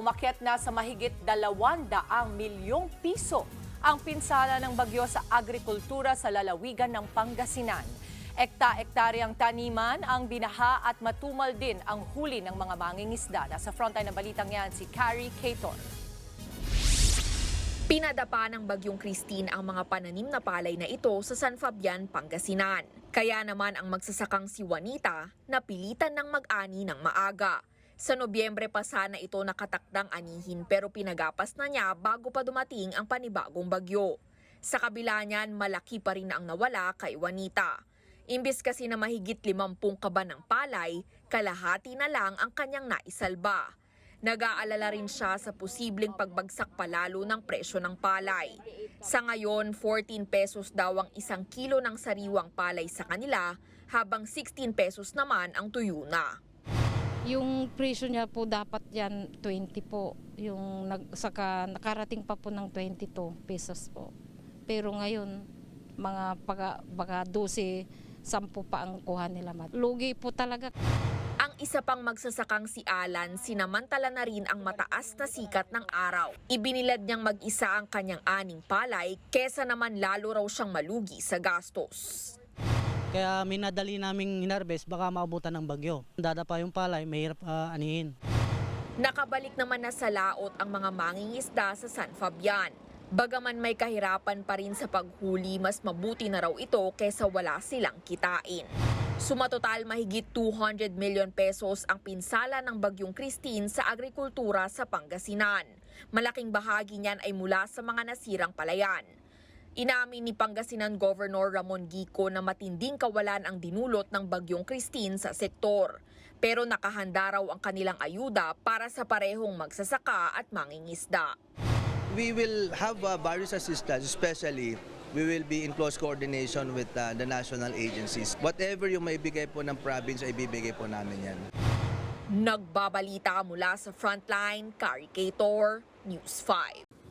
umakyat na sa mahigit dalawandaang milyong piso ang pinsala ng bagyo sa agrikultura sa lalawigan ng Pangasinan. Ekta-ektaryang taniman ang binaha at matumal din ang huli ng mga mangingisda. Nasa frontline ng balitang yan si Carrie Cator. Pinadapa ng bagyong Christine ang mga pananim na palay na ito sa San Fabian, Pangasinan. Kaya naman ang magsasakang si Juanita napilitan ng mag-ani ng maaga. Sa Nobyembre pa sana ito nakatakdang anihin pero pinagapas na niya bago pa dumating ang panibagong bagyo. Sa kabila niyan, malaki pa rin ang nawala kay Juanita. Imbis kasi na mahigit 50 kaban ng palay, kalahati na lang ang kanyang naisalba. Nag-aalala rin siya sa posibleng pagbagsak palalo ng presyo ng palay. Sa ngayon, 14 pesos daw ang isang kilo ng sariwang palay sa kanila, habang 16 pesos naman ang tuyo na. Yung presyo niya po dapat yan 20 po. Yung nag, saka nakarating pa po ng 22 pesos po. Pero ngayon, mga pag, baka 12, 10 pa ang kuha nila. Lugi po talaga. Ang isa pang magsasakang si Alan, sinamantala na rin ang mataas na sikat ng araw. Ibinilad niyang mag-isa ang kanyang aning palay, kesa naman lalo raw siyang malugi sa gastos. Kaya minadali naming hinarvest, baka maabutan ng bagyo. Dadapa yung palay, mahirap ah, anihin. Nakabalik naman na sa laot ang mga mangingisda sa San Fabian. Bagaman may kahirapan pa rin sa paghuli, mas mabuti na raw ito kesa wala silang kitain. Sumatotal mahigit 200 million pesos ang pinsala ng Bagyong Christine sa agrikultura sa Pangasinan. Malaking bahagi niyan ay mula sa mga nasirang palayan. Inamin ni Pangasinan Governor Ramon Gico na matinding kawalan ang dinulot ng Bagyong Christine sa sektor. Pero nakahanda raw ang kanilang ayuda para sa parehong magsasaka at mangingisda. We will have uh, various assistance, especially we will be in close coordination with uh, the national agencies. Whatever yung may bigay po ng province, ay bibigay po namin yan. Nagbabalita mula sa Frontline, Kari Kator, News 5.